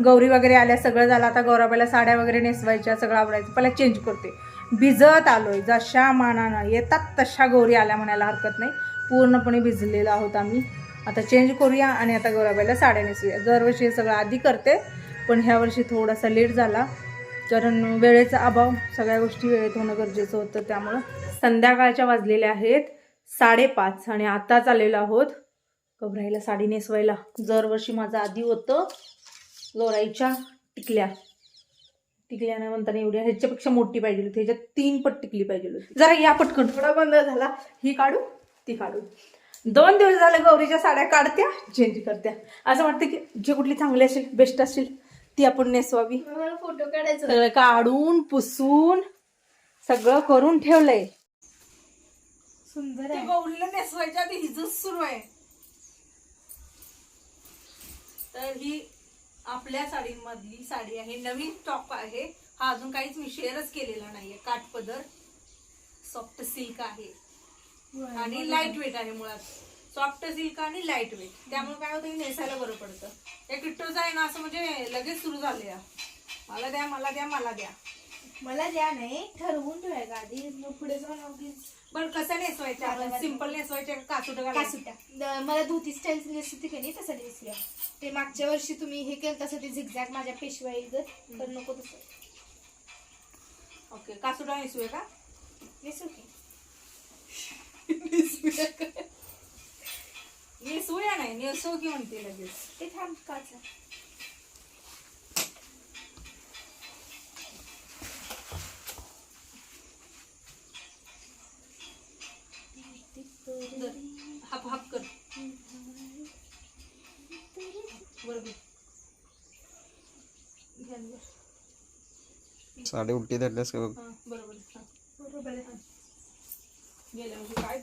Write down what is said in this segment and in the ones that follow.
गौरी वगैरे आल्या सगळं झालं. आता गौराबाईला साड्या वगैरे नेसवायच्या सगळं आवडायचं पहिला चेंज करते. भिजत आलोय. जशा मानानं येतात तशा गौरी आल्या म्हणायला हरकत नाही. पूर्णपणे भिजलेला आहोत आम्ही. आता चेंज करूया आणि आता गौराबाईला साड्या नेसूया दरवर्षी सगळं आधी करते पण ह्या वर्षी थोडासा लेट झाला. कारण वेळेचा अभाव सगळ्या गोष्टी वेळेत होणं गरजेचं होतं त्यामुळं संध्याकाळच्या वाजलेल्या आहेत साडेपाच आणि आताच आलेलो आहोत. गौराईला साडी नेसवायला. दरवर्षी माझं आधी होतं. गौराईच्या टिकल्या. टिकल्या नाही म्हणताना एवढ्या ह्याच्यापेक्षा मोठी पाहिजे होती. ह्याच्यात तीन पट टिकली पाहिजे होती. जरा या पटकन. थोडा बंद झाला. ही काढू ती काढू. दोन दिवस झाले गौरीच्या साड्या काढत्या चेंज करत्या. असं वाटतं की जे कुठली चांगली असेल बेस्ट असेल ती आपण नेसवावी. मला फोटो काढायचा सगळं काढून पुसून सगळं करून ठेवलंय. सुंदर ते आहे. गौरीला नेसवायच्या आधी हिजच सुरू आहे. तर ही आपल्या साडीमधली साडी आहे. नवीन टॉप आहे. हा अजून काहीच मी शेअरच केलेला नाहीये. काठपदर सॉफ्ट सिल्क आहे. आणि लाइट वेट आहे मुळात. सॉफ्ट सिल्क आणि लाइट वेट त्यामुळे काय होतं नेसायला बरं पडतं. या किट्टोचं आहे ना असं म्हणजे लगेच सुरू झालं मला द्या मला द्या मला द्या. मला द्या नाही ठरवून ठेवाय का आधी. मग पुढे जाऊन पण कसं नेसवायचं आपण सिंपल नेसवायचे कासुट कासुट्या द- मला धोती स्टाईल नेसते की नाही तसं नेसूया ते मागच्या वर्षी तुम्ही हे केलं तसं ते झिगझॅग माझ्या पेशवाई गत तर नको तसं. ओके कासुटा नेसूया का. नेसू की नेसूया नाही नेसो की म्हणते लगेच. ते थांब काचा. साडी उलटी धरल्यास का बघ. काय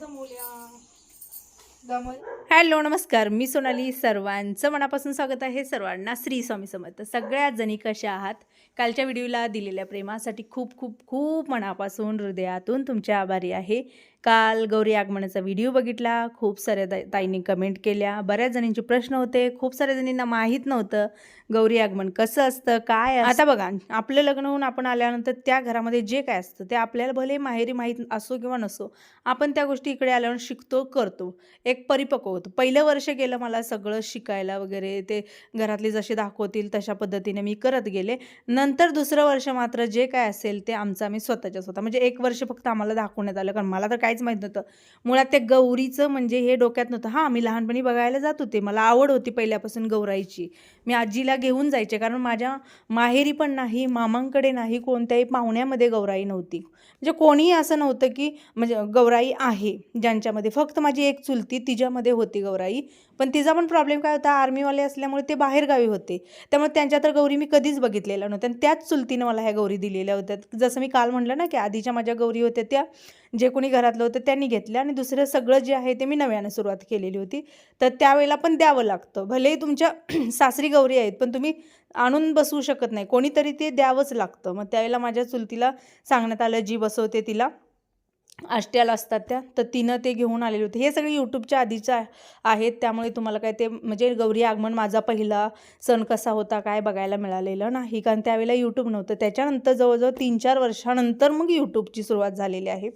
गमल हॅलो नमस्कार. मी सोनाली. सर्वांचं मनापासून स्वागत आहे. सर्वांना श्री स्वामी समर्थ. सगळ्यात जणी कशा आहात? कालच्या व्हिडिओला दिलेल्या प्रेमासाठी खूप खूप खूप मनापासून हृदयातून तुमचे आभारी आहे. काल गौरी आगमनाचा व्हिडिओ बघितला. खूप साऱ्या दा ताईंनी कमेंट केल्या. बऱ्याच जणींचे प्रश्न होते. खूप साऱ्या जणींना माहीत नव्हतं गौरी आगमन कसं असतं काय आता बघा आपलं लग्न होऊन आपण आल्यानंतर त्या घरामध्ये जे काय असतं ते आपल्याला भले माहेरी माहीत असो किंवा नसो आपण त्या गोष्टी इकडे आल्यावर शिकतो करतो. एक परिपक्व होतो. पहिलं वर्ष गेलं मला सगळं शिकायला वगैरे ते घरातले जसे दाखवतील तशा पद्धतीने मी करत गेले. नंतर दुसरं वर्ष मात्र जे काय असेल ते आमचं आम्ही स्वतःच्या स्वतः म्हणजे एक वर्ष फक्त आम्हाला दाखवण्यात आलं. कारण मला तर काय काहीच माहीत नव्हतं. मुळात ते गौरीचं म्हणजे हे डोक्यात नव्हतं. हां मी लहानपणी बघायला जात होते. मला आवड होती पहिल्यापासून गौराईची. मी आजीला घेऊन जायचे कारण माझ्या माहेरी पण नाही मामांकडे नाही कोणत्याही पाहुण्यामध्ये गौराई नव्हती. म्हणजे कोणीही असं नव्हतं की म्हणजे गौराई आहे ज्यांच्यामध्ये. फक्त माझी एक चुलती तिच्यामध्ये होती गौराई. पण तिचा पण प्रॉब्लेम काय होता? आर्मीवाले असल्यामुळे ते बाहेरगावी होते. त्यामुळे त्यांच्या तर गौरी मी कधीच बघितलेल्या नव्हत्या आणि त्याच चुलतीनं मला ह्या गौरी दिलेल्या होत्या. जसं मी काल म्हटलं ना की आधीच्या माझ्या गौरी होत्या त्या. जे कोणी घरातलं होतं त्यांनी घेतलं आणि दुसरं सगळं जे आहे ते मी नव्यानं सुरुवात केलेली होती. तर त्यावेळेला पण द्यावं लागतं. भलेही तुमच्या सासरी गौरी आहेत पण तुम्ही आणून बसवू शकत नाही. कोणीतरी ते द्यावंच लागतं. मग त्यावेळेला माझ्या चुलतीला सांगण्यात आलं जी बसवते तिला आष्ट्याला असतात त्या. तर तिनं ते घेऊन आलेले होते. हे सगळे यूट्यूबच्या आधीचं आहेत. त्यामुळे तुम्हाला काय ते म्हणजे गौरी आगमन माझा पहिला सण कसा होता काय बघायला मिळालेलं नाही. कारण त्यावेळेला यूट्यूब नव्हतं. त्याच्यानंतर जवळजवळ तीन चार वर्षानंतर मग यूट्यूबची सुरुवात झालेली आहे.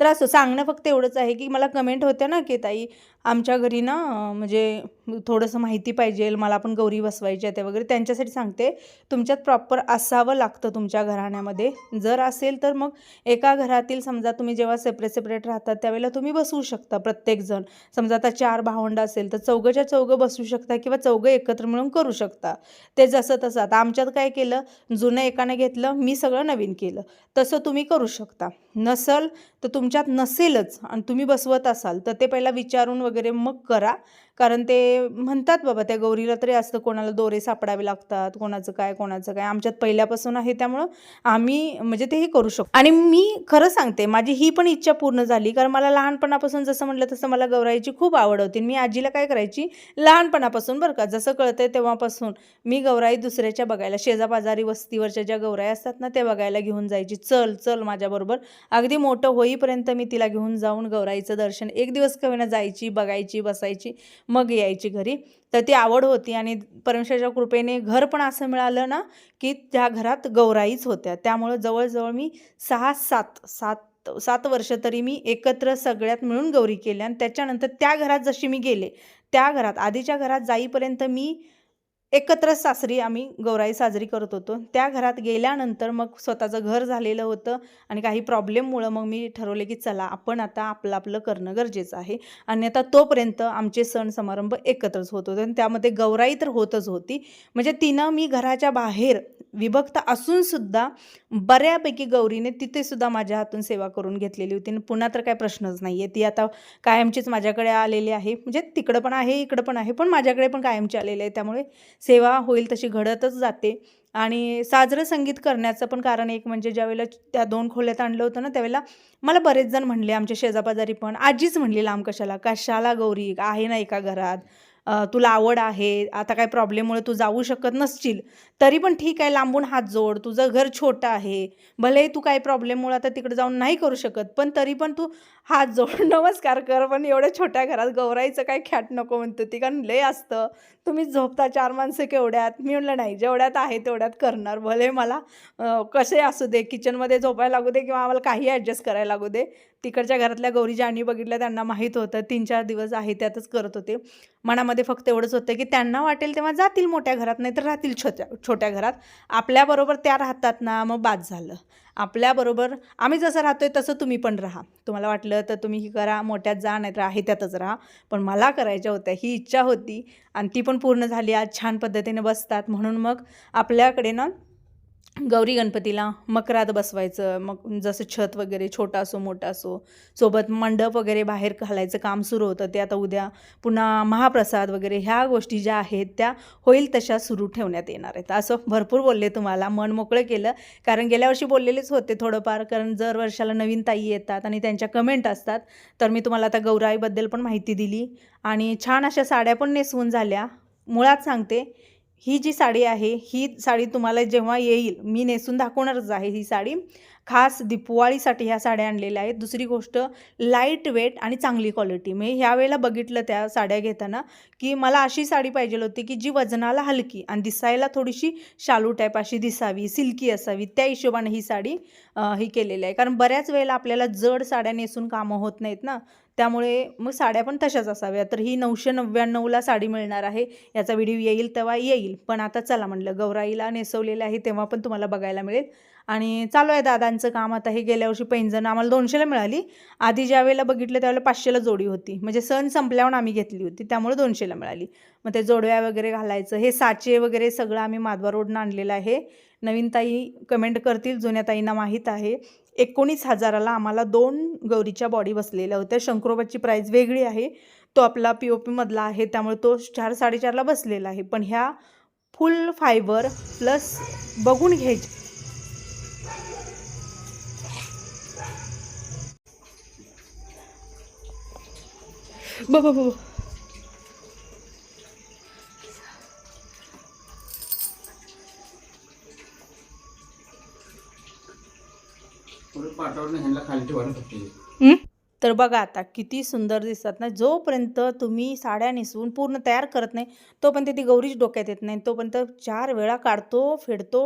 तर असं सांगणं फक्त एवढंच आहे की मला कमेंट होत्या ना की ताई आमच्या घरी ना म्हणजे थोडंसं माहिती पाहिजे मला पण गौरी बसवायच्या ते वगैरे त्यांच्यासाठी सांगते. तुमच्यात प्रॉपर असावं लागतं तुमच्या घराण्यामध्ये. जर असेल तर मग एका घरातील समजा तुम्ही जेव्हा सेपरेट सेपरेट राहतात त्यावेळेला तुम्ही बसवू शकता प्रत्येकजण. समजा आता चार भावंड असेल तर चौघंच्या चौघं बसवू शकता किंवा चौघं एकत्र मिळून करू शकता. ते जसं तसं. आता आमच्यात काय केलं जुनं एकाने घेतलं मी सगळं नवीन केलं. तसं तुम्ही करू शकता. नसल तर तुमच्यात नसेलच आणि तुम्ही बसवत असाल तर ते पहिला विचारून वगैरे मग करा. कारण ते म्हणतात बाबा त्या गौरीला तरी असतं कोणाला दोरे सापडावे लागतात कोणाचं काय कोणाचं काय. आमच्यात पहिल्यापासून आहे त्यामुळं आम्ही म्हणजे तेही करू शकतो. आणि मी खरं सांगते माझी ही पण इच्छा पूर्ण झाली कारण मला लहानपणापासून जसं म्हटलं तसं मला गौराईची खूप आवड होती. मी आजीला काय करायची? लहानपणापासून बरं का जसं कळतंय तेव्हापासून मी गौराई दुसऱ्याच्या बघायला शेजापाजारी वस्तीवरच्या ज्या गौराई असतात ना त्या बघायला घेऊन जायची. चल चल माझ्याबरोबर. अगदी मोठं होईपर्यंत मी तिला घेऊन जाऊन गौराईचं दर्शन एक दिवस कवीना जायची बघायची बसायची. मग यायची घरी. तर ती आवड होती आणि परमेश्वराच्या कृपेने घर पण असं मिळालं ना की त्या घरात गौराईच होत्या. त्यामुळं जवळजवळ मी सहा सात सात सात वर्ष तरी मी एकत्र सगळ्यात मिळून गौरी केल्या आणि त्याच्यानंतर त्या घरात जशी मी गेले त्या घरात आधीच्या घरात जाईपर्यंत मी एकत्र सासरी आम्ही गौराई साजरी करत होतो. त्या घरात गेल्यानंतर मग स्वतःचं घर झालेलं होतं आणि काही प्रॉब्लेममुळं मग मी ठरवले की चला आपण आता आपलं आपलं करणं गरजेचं आहे. आणि आता तोपर्यंत आमचे सण समारंभ एकत्रच होत होते आणि त्यामध्ये गौराई तर होतच होती. म्हणजे तिनं मी घराच्या बाहेर विभक्त असूनसुद्धा बऱ्यापैकी गौरीने तिथेसुद्धा माझ्या हातून सेवा करून घेतलेली होती आणि पुन्हा तर काय प्रश्नच नाही आहे ती आता कायमचीच माझ्याकडे आलेली आहे. म्हणजे तिकडं पण आहे इकडं पण आहे पण माझ्याकडे पण कायमची आलेली आहे. त्यामुळे सेवा होईल तशी घडतच जाते. आणि साजरं संगीत करण्याचं पण कारण एक म्हणजे ज्यावेळेला त्या दोन खोल्यात आणलं होतं ना त्यावेळेला मला बरेच जण म्हणले आमच्या शेजापाजारी पण आजीच म्हणली लांब कशाला कशाला गौरी आहे ना एका घरात तुला आवड आहे आता काय प्रॉब्लेममुळे तू जाऊ शकत नसशील तरी पण ठीक आहे लांबून हात जोड तुझं घर छोटं आहे भले तू काय प्रॉब्लेममुळे आता तिकडे जाऊन नाही करू शकत पण तरी पण तू हात जोड नमस्कार कर पण एवढ्या छोट्या घरात गौराईचं काय ख्याट नको म्हणतो ती कारण लय असतं. तुम्ही झोपता चार माणसं केवढ्यात? मी म्हणलं नाही जेवढ्यात आहे तेवढ्यात करणार भले मला कसे असू दे किचनमध्ये झोपायला लागू दे किंवा आम्हाला काही ॲडजस्ट करायला लागू दे. तिकडच्या घरातल्या गौरी ज्यांनी बघितल्या त्यांना माहीत होतं तीन चार दिवस आहे त्यातच करत होते. मनामध्ये फक्त एवढंच होतं की त्यांना वाटेल तेव्हा जातील मोठ्या घरात नाही तर राहतील छोट्या छोट्या घरात. आपल्याबरोबर त्या राहतात ना मग बाद झालं. आपल्याबरोबर आम्ही जसं राहतो आहे तसं तुम्ही पण राहा. तुम्हाला वाटलं तर तुम्ही ही करा मोठ्यात जा नाही तर आहे त्यातच राहा. पण मला करायच्या होत्या ही इच्छा होती. आणि ती पण पूर्ण झाली आज छान पद्धतीने बसतात. म्हणून मग आपल्याकडे ना गौरी गणपतीला मकरात बसवायचं मग जसं छत वगैरे छोटा असो मोठा असो सोबत मंडप वगैरे बाहेर घालायचं काम सुरू होतं. ते आता उद्या पुन्हा महाप्रसाद वगैरे ह्या गोष्टी ज्या आहेत त्या होईल तशा सुरू ठेवण्यात येणार आहेत. असं भरपूर बोलले तुम्हाला. मन मोकळं केलं. कारण गेल्या वर्षी बोललेलेच होते थोडंफार. कारण जर वर्षाला नवीन ताई येतात आणि त्यांच्या कमेंट असतात तर मी तुम्हाला आता गौराईबद्दल पण माहिती दिली. आणि छान अशा साड्या पण नेसवून झाल्या. मुळात सांगते ही जी साडी आहे ही साडी तुम्हाला जेव्हा येईल मी नेसून दाखवणारच आहे ही साडी. खास दिपवाळीसाठी ह्या साड्या आणलेल्या आहेत. दुसरी गोष्ट लाइट वेट आणि चांगली क्वालिटी मी ह्या वेळेला बघितलं त्या साड्या घेताना की मला अशी साडी पाहिजे होती की जी वजनाला हलकी आणि दिसायला थोडीशी शालू टाईप अशी दिसावी सिल्की असावी त्या हिशोबाने ही साडी ही केलेली आहे. कारण बऱ्याच वेळेला आपल्याला जड साड्या नेसून कामं होत नाहीत ना. त्यामुळे मग साड्या पण तशाच असाव्या. तर ही नऊशे नव्याण्णवला साडी मिळणार आहे. याचा व्हिडिओ येईल तेव्हा येईल. पण आता चला म्हणलं गौराईला नेसवलेलं आहे तेव्हा पण तुम्हाला बघायला मिळेल. आणि चालू आहे दादांचं काम. आता हे गेल्या वर्षी पैंजण आम्हाला दोनशेला मिळाली. आधी ज्या वेळेला बघितलं त्यावेळेला पाचशेला जोडी होती. म्हणजे सण संपल्यावर आम्ही घेतली होती त्यामुळे दोनशेला मिळाली. मग ते जोडव्या वगैरे घालायचं हे साचे वगैरे सगळं आम्ही माधवा रोडनं आणलेलं आहे. नवीन ताई कमेंट करतील जुन्या ताईंना माहीत आहे. एकोणीस हजाराला आम्हाला दोन गौरीच्या बॉडी बसलेल्या होत्या. शंकरोबाची प्राईज वेगळी आहे. तो आपला पी ओ पीमधला आहे त्यामुळे तो चार साडेचारला बसलेला आहे. पण ह्या फुल फायबर प्लस बघून घ्यायचे. बाबा बाबा? तर बघा आता किती सुंदर दिसतात ना जोपर्यंत तुम्ही साड्या नेसवून पूर्ण तयार करत नाही तोपर्यंत ती गौरीच डोक्यात येत नाही. तोपर्यंत चार वेळा काढतो फेडतो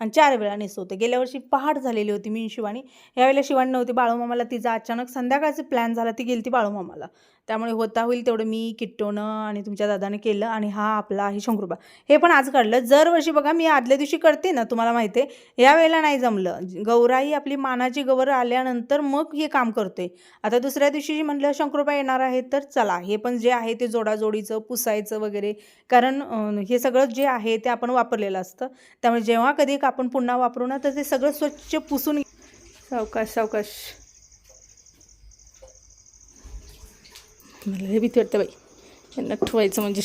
आणि चार वेळा नेसवतो. गेल्या वर्षी पहाट झालेली होती मी शिवानी. यावेळेला शिवानी नव्हती बाळूमामाला तिचा अचानक संध्याकाळचे प्लॅन झाला ती गेली ती बाळूमामाला. त्यामुळे होता होईल तेवढं मी किट्टोनं आणि तुमच्या दादाने केलं आणि हा आपला आहे शंकरुबा. हे पण आज काढलं. दरवर्षी बघा मी आदल्या दिवशी करते ना तुम्हाला माहिती आहे यावेळेला नाही जमलं. गौराई आपली मानाची गवर आल्यानंतर मग हे काम करते आता दुसऱ्या दिवशी म्हणलं शंकरोबा येणार आहे तर चला. हे पण जे आहे ते जोडाजोडीचं पुसायचं वगैरे. कारण हे सगळं जे आहे ते आपण वापरलेलं असतं. त्यामुळे जेव्हा कधी आपण पुन्हा वापरू ना तर ते सगळं स्वच्छ पुसून सावकाश सावकाश. मला हे भीती वाटतं बाई. यांना ठेवायचं म्हणजे.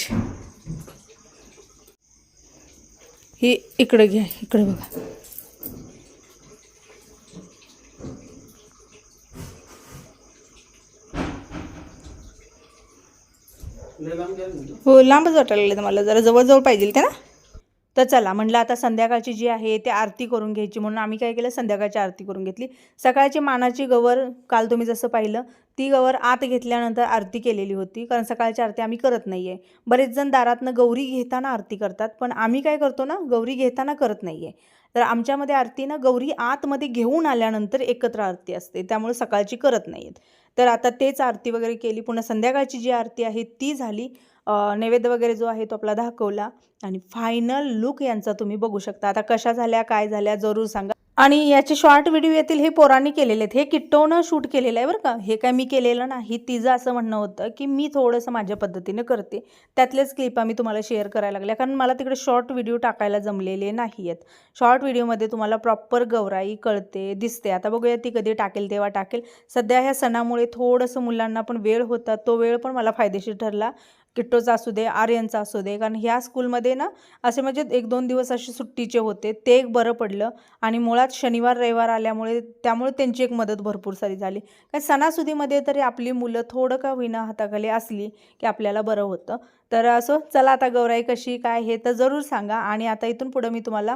हे इकडं घ्या इकडे बघा. हो लांबच वाटायला लागलं मला. जरा जवळजवळ पाहिजे ते ना? तर चला म्हणलं आता संध्याकाळची जी आहे ते आरती करून घ्यायची. म्हणून आम्ही काय केलं संध्याकाळची आरती करून घेतली. सकाळची मानाची गवर काल तुम्ही जसं पाहिलं ती गवर आत घेतल्यानंतर आरती केलेली होती. कारण सकाळची आरती आम्ही करत नाही आहे बरेच जण दारातनं गौरी घेताना आरती करतात पण आम्ही काय करतो ना गौरी घेताना करत नाही आहे तर आमच्यामध्ये आरती ना गौरी आतमध्ये घेऊन आल्यानंतर एकत्र आरती असते. त्यामुळे सकाळची करत नाही आहेत तर आता तेच आरती वगैरे केली. पुन्हा संध्याकाळची जी आरती आहे ती झाली. नैवेद्य वगैरे जो आहे तो आपला दाखवला. आणि फायनल लुक यांचा तुम्ही बघू शकता. आता कशा झाल्या काय झाल्या जरूर सांगा. आणि याचे शॉर्ट व्हिडिओ येतील हे पोरांनी केलेले आहेत हे किट्टोनं शूट केलेलं आहे बरं का. हे काय मी केलेलं नाही. तिचं असं म्हणणं होतं की मी थोडंसं माझ्या पद्धतीने करते. त्यातलेच क्लिप आम्ही तुम्हाला शेअर करायला लागल्या कारण मला तिकडे शॉर्ट व्हिडिओ टाकायला जमलेले नाही आहेत शॉर्ट व्हिडिओमध्ये तुम्हाला प्रॉपर गौराई कळते दिसते. आता बघूया ती कधी टाकेल तेव्हा टाकेल. सध्या ह्या सणामुळे थोडंसं मुलांना पण वेळ होता. तो वेळ पण मला फायदेशीर ठरला. किट्टोचा असू दे आर्यनचा असू दे कारण ह्या स्कूलमध्ये ना असे म्हणजे एक दोन दिवस असे सुट्टीचे होते ते एक बरं पडलं. आणि मुळात शनिवार रविवार आल्यामुळे त्यामुळे त्यांची एक मदत भरपूर सारी झाली. कारण सणासुदीमध्ये तरी आपली मुलं थोडं का विना हाताखाली असली की आपल्याला बरं होतं. तर असो चला आता गौराई कशी काय हे तर जरूर सांगा. आणि आता इथून पुढं मी तुम्हाला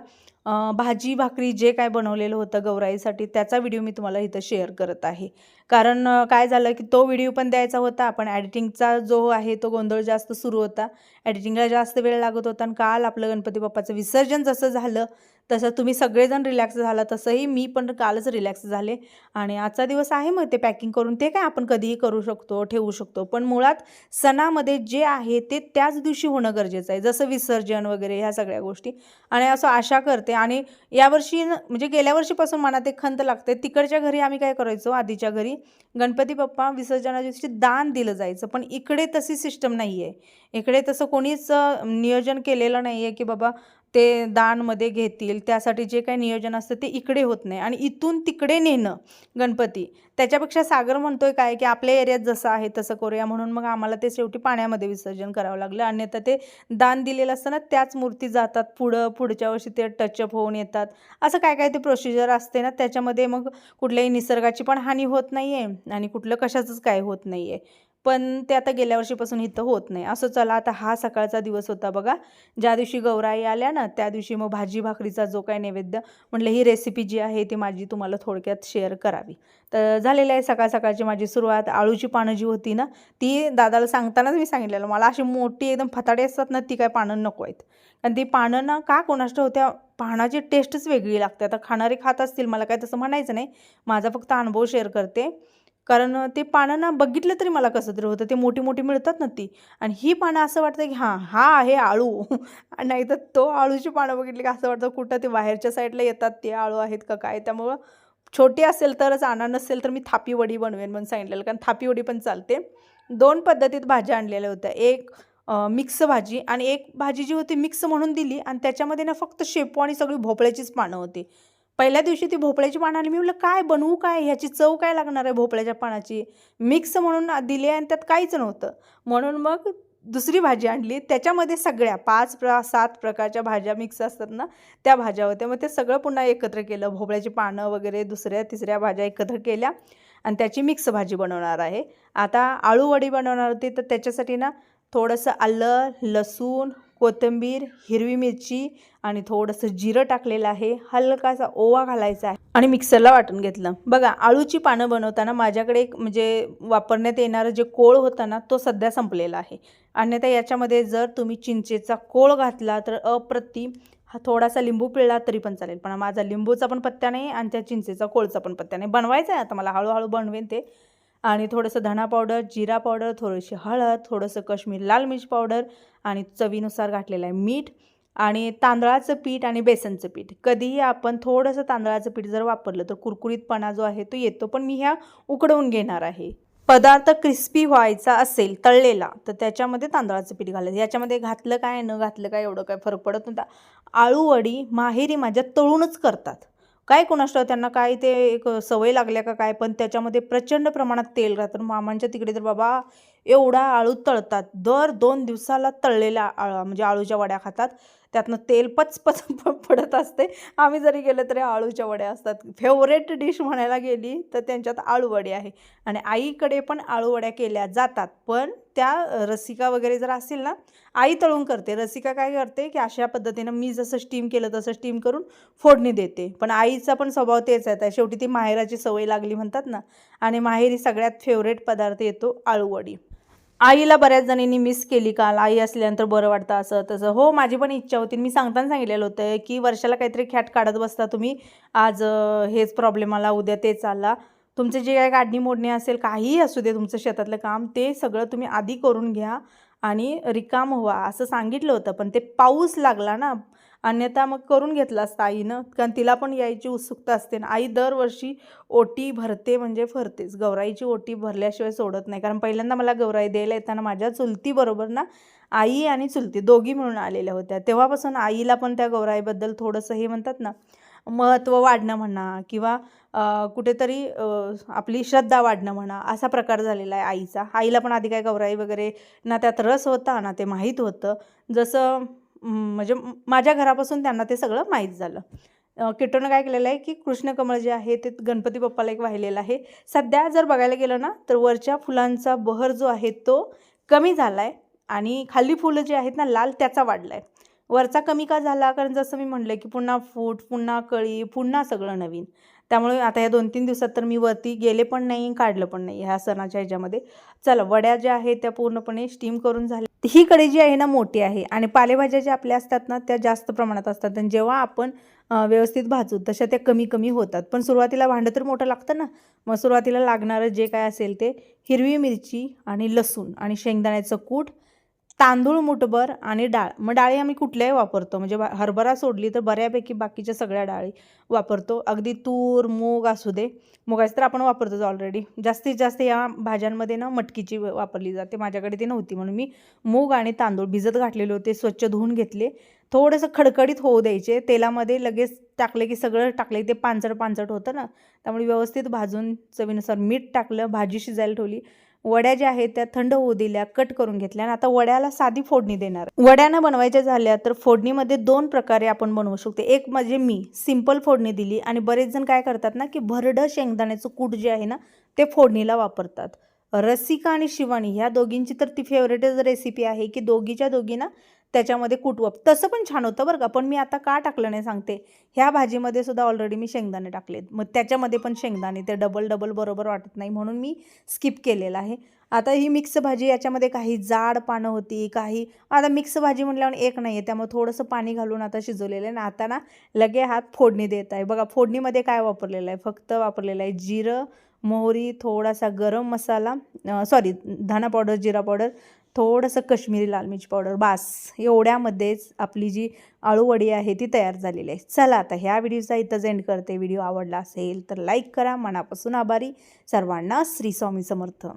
भाजी भाकरी जे काय बनवलेलं होतं गौराईसाठी त्याचा व्हिडिओ मी तुम्हाला इथं शेअर करत आहे. कारण काय झालं की तो व्हिडिओ पण द्यायचा होता. पण ॲडिटिंगचा जो आहे तो गोंधळ जास्त सुरू होता. ॲडिटिंगला जास्त वेळ लागत होता आणि काल आपलं गणपती बाप्पाचं विसर्जन जसं झालं तसं तुम्ही सगळेजण रिलॅक्स झाला तसंही मी पण कालच रिलॅक्स झाले. आणि आजचा दिवस आहे मग ते पॅकिंग करून ते काय आपण कधीही करू शकतो ठेवू शकतो. पण मुळात सणामध्ये जे आहे ते त्याच दिवशी होणं गरजेचं आहे. जसं विसर्जन वगैरे ह्या सगळ्या गोष्टी. आणि असं आशा करते. आणि यावर्षी म्हणजे गेल्या वर्षीपासून मनात एक खंत लागते. तिकडच्या घरी आम्ही काय करायचो? आधीच्या घरी गणपती बाप्पा विसर्जनाच्या दिवशी दान दिलं जायचं. पण इकडे तशी सिस्टम नाही आहे इकडे तसं कोणीच नियोजन केलेलं नाही आहे की बाबा ते दानमध्ये घेतील त्यासाठी जे काही नियोजन असतं ते इकडे होत नाही. आणि इथून तिकडे नेणं गणपती. त्याच्यापेक्षा सागर म्हणतोय काय की आपल्या एरियात जसं आहे तसं करूया म्हणून मग आम्हाला ते शेवटी पाण्यामध्ये विसर्जन करावं लागलं. अन्यथा ते दान दिलेलं असताना त्याच मूर्ती जातात पुढं पुढच्या वर्षी ते टचअप होऊन येतात. असं काय काय ते प्रोसिजर असते ना त्याच्यामध्ये मग कुठल्याही निसर्गाची पण हानी होत नाही आहे आणि कुठलं कशाचंच काय होत नाही आहे पण ते आता गेल्या वर्षीपासून इथं होत नाही. असं चला आता हा सकाळचा दिवस होता बघा. ज्या दिवशी गौराई आल्या ना त्या दिवशी मग भाजी भाकरीचा जो काही नैवेद्य म्हटलं ही रेसिपी जी आहे ती माझी तुम्हाला थोडक्यात शेअर करावी. तर झालेलं आहे सकाळ सकाळची माझी सुरुवात. आळूची पानं जी होती ना ती दादाला सांगतानाच मी सांगितलेलं. मला अशी मोठी एकदम फताडी असतात ना ती काय पानं नको आहेत. कारण ती पानं ना का कोणाष्ट होत्या पानाची टेस्टच वेगळी लागते. आता खाणारे खात असतील मला काय तसं म्हणायचं नाही. माझा फक्त अनुभव शेअर करते. कारण ते पानं ना बघितलं तरी मला कसं तरी होतं. ते मोठी मोठी मिळतात ना ती. आणि ही पानं असं वाटतं की हां हा आहे आळू. नाही तर तो आळूची पानं बघितली की असं वाटतं कुठं ते बाहेरच्या साईडला येतात ते आळू आहेत का काय? त्यामुळं छोटी असेल तरच आणा नसेल तर मी थापी वडी बनवेन म्हणून सांगितलेलं. कारण थापी वडी पण चालते. दोन पद्धतीत भाज्या आणलेल्या होत्या. एक मिक्स भाजी आणि एक भाजी जी होती मिक्स म्हणून दिली आणि त्याच्यामध्ये ना फक्त शेपू आणि सगळी भोपळ्याचीच पानं होती. पहिल्या दिवशी ती भोपळ्याची पानं आली मी म्हटलं काय बनवू काय? ह्याची चव काय लागणार आहे भोपळ्याच्या पानाची? मिक्स म्हणून दिली आणि त्यात काहीच नव्हतं. म्हणून मग दुसरी भाजी आणली. त्याच्यामध्ये सगळ्या पाच प्र सात प्रकारच्या भाज्या मिक्स असतात ना त्या भाज्या होत्या. मग ते सगळं पुन्हा एकत्र केलं. भोपळ्याची पानं वगैरे दुसऱ्या तिसऱ्या भाज्या एकत्र केल्या आणि त्याची मिक्स भाजी बनवणार आहे. आता आळूवडी बनवणार होती. तर त्याच्यासाठी ना थोडंसं आलं लसूण कोथिंबीर हिरवी मिरची आणि थोडंसं जिरं टाकलेलं आहे. हलकासा ओवा घालायचा आहे आणि मिक्सरला वाटून घेतलं. बघा आळूची पानं बनवताना माझ्याकडे एक म्हणजे वापरण्यात येणारं जे कोळ होतं ना तो सध्या संपलेला आहे. अन्यथा याच्यामध्ये जर तुम्ही चिंचेचा कोळ घातला तर अप्रतिम. हा थोडासा लिंबू पिळला तरी पण चालेल. पण माझा लिंबूचा पण पत्त्या नाही आणि त्या चिंचेचा कोळचा पण पत्त्या नाही. बनवायचा आहे आता मला हळूहळू बनवेन ते. आणि थोडंसं धणा पावडर जिरा पावडर थोडीशी हळद थोडंसं कश्मीर लाल मिर्च पावडर आणि चवीनुसार घातलेलं आहे मीठ आणि तांदळाचं पीठ आणि बेसनचं पीठ. कधीही आपण थोडंसं तांदळाचं पीठ जर वापरलं तर कुरकुरीतपणा जो आहे तो येतो पण मी ह्या उकडवून घेणार आहे. पदार्थ क्रिस्पी व्हायचा असेल तळलेला तर त्याच्यामध्ये तांदळाचं पीठ घालायचं. याच्यामध्ये घातलं काय न घातलं काय एवढं काय फरक पडत नव्हता. आळूवडी माहेरी माझ्या तळूनच करतात. काय कोणास त्यांना काय ते एक सवय लागल्या का काय? पण त्याच्यामध्ये प्रचंड प्रमाणात तेल राहतं. मामांच्या तिकडे तर बाबा एवढा आळू तळतात. दर दोन दिवसाला तळलेल्या आळ म्हणजे आळूच्या वड्या खातात. त्यातनं तेल पचपच पडत असते. आम्ही जरी गेलं तरी आळूच्या वड्या असतात. फेवरेट डिश म्हणायला गेली तर त्यांच्यात आळूवडी आहे. आणि आईकडे पण आळूवड्या केल्या जातात. पण त्या रसिका वगैरे जर असतील ना आई तळून करते. रसिका काय करते की अशा पद्धतीनं मी जसं स्टीम केलं तसं स्टीम करून फोडणी देते. पण आईचा पण स्वभाव तेच आहे. शेवटी ती माहेराची सवय लागली म्हणतात ना आणि माहेरी सगळ्यात फेवरेट पदार्थ येतो आळूवडी. आईला बऱ्याच जणींनी मिस केली काल. आई असल्यानंतर बरं वाटतं असं तसं. हो माझी पण इच्छा होती. मी सांगताना सांगितलेलं होतं की वर्षाला काहीतरी खॅट काढत बसता तुम्ही. आज हेच प्रॉब्लेम आला उद्या तेच आला. तुमचे जे काही काढणी मोडणी असेल काहीही असू दे तुमचं शेतातलं काम ते सगळं तुम्ही आधी करून घ्या आणि रिकाम व्हा. असं सांगितलं होतं पण ते पाऊस लागला ना. अन्यथा मग करून घेतलं असतं आईनं कारण तिला पण यायची उत्सुकता असते ना. आई दरवर्षी ओटी भरते म्हणजे भरतेच. गौराईची ओटी भरल्याशिवाय सोडत नाही. कारण पहिल्यांदा मला गौराई द्यायला येताना माझ्या चुलतीबरोबर ना आई आणि चुलती दोघी मिळून आलेल्या होत्या. तेव्हापासून आईला पण त्या गौराईबद्दल थोडंसं हे म्हणतात ना महत्त्व वाढणं म्हणा किंवा कुठेतरी आपली श्रद्धा वाढणं म्हणा असा प्रकार झालेला आहे आईचा. आईला पण आधी काय गौराई वगैरे ना त्यात रस होता ना ते माहीत होतं. जसं म्हणजे माझ्या घरापासून त्यांना ते सगळं माहीत झालं. किटोनं काय केलेलं आहे की कृष्णकमळ जे आहे ते गणपती बाप्पाला एक वाहिलेलं आहे. सध्या जर बघायला गेलं ना तर वरच्या फुलांचा बहर जो आहे तो कमी झाला आहे आणि खाली फुलं जे आहेत ना लाल त्याचा वाढला आहे वरचा कमी का झाला? कारण जसं मी म्हणलं की पुन्हा फूट पुन्हा कळी पुन्हा सगळं नवीन. त्यामुळे आता या दोन तीन दिवसात तर मी वरती गेले पण नाही काढलं पण नाही ह्या सणाच्या ह्याच्यामध्ये. चला वड्या ज्या आहेत त्या पूर्णपणे स्टीम करून झाल्या. ही कडी जी आहे ना मोठी आहे आणि पालेभाज्या ज्या आपल्या असतात ना त्या जास्त प्रमाणात असतात. आणि जेव्हा आपण व्यवस्थित भाजू तशा त्या कमी कमी होतात. पण सुरुवातीला भांडं तर मोठं लागतं ना. मग सुरुवातीला लागणारं जे काय असेल ते हिरवी मिरची आणि लसूण आणि शेंगदाण्याचं कूट तांदूळ मुठभर आणि डाळ. मग डाळी आम्ही कुठल्याही वापरतो. म्हणजे हरभरा सोडली तर बऱ्यापैकी बाकीच्या सगळ्या डाळी वापरतो. अगदी तूर मूग असू दे. मुगाची तर आपण वापरतोच ऑलरेडी जास्तीत जास्त या भाज्यांमध्ये ना मटकीची वापरली जाते. माझ्याकडे ती नव्हती. म्हणून मी मूग आणि तांदूळ भिजत घातलेले होते स्वच्छ धुवून घेतले. थोडंसं खडखडीत होऊ द्यायचे. तेलामध्ये लगेच टाकले की सगळं टाकले ते पांचट पांचट होतं ना. त्यामुळे व्यवस्थित भाजून चवीनुसार मीठ टाकलं भाजी शिजायला ठेवली. वड्या ज्या आहेत त्या थंड होऊ दिल्या कट करून घेतल्या आणि आता वड्याला साधी फोडणी देणार. वड्यानं बनवायच्या झाल्या तर फोडणीमध्ये दोन प्रकारे आपण बनवू शकतो. एक म्हणजे मी सिंपल फोडणी दिली आणि बरेच जण काय करतात ना की भरडं शेंगदाण्याचं कूट जे आहे ना ते फोडणीला वापरतात. रसिका आणि शिवानी ह्या दोघींची तर ती फेवरेटच रेसिपी आहे की दोघीच्या दोघींना त्याच्यामध्ये कुटवप तसं पण छान होतं बरं का. पण मी आता का टाकलं नाही सांगते. ह्या भाजीमध्ये सुद्धा ऑलरेडी मी शेंगदाणे टाकलेत. मग त्याच्यामध्ये पण शेंगदाणे. ते डबल डबल बरोबर वाटत नाही म्हणून मी स्किप केलेलं आहे. आता ही मिक्स भाजी याच्यामध्ये काही जाड पानं होती काही आता मिक्स भाजी म्हटल्यावर एक नाही आहे त्यामुळे थोडंसं पाणी घालून आता शिजवलेलं आहे. ना आता ना लगे हात फोडणी देत आहे. बघा फोडणीमध्ये काय वापरलेलं आहे? फक्त वापरलेलं आहे जिरं मोहरी थोडासा गरम मसाला सॉरी धना पावडर जिरा पावडर थोडंसं कश्मीरी लाल मिरची पावडर बास एवढ्यामध्येच आपली जी आळूवडी आहे ती तयार झालेली आहे. चला आता ह्या व्हिडिओचा इथंच एंड करते. व्हिडिओ आवडला असेल तर लाईक करा. मनापासून आभारी. सर्वांना श्री स्वामी समर्थ.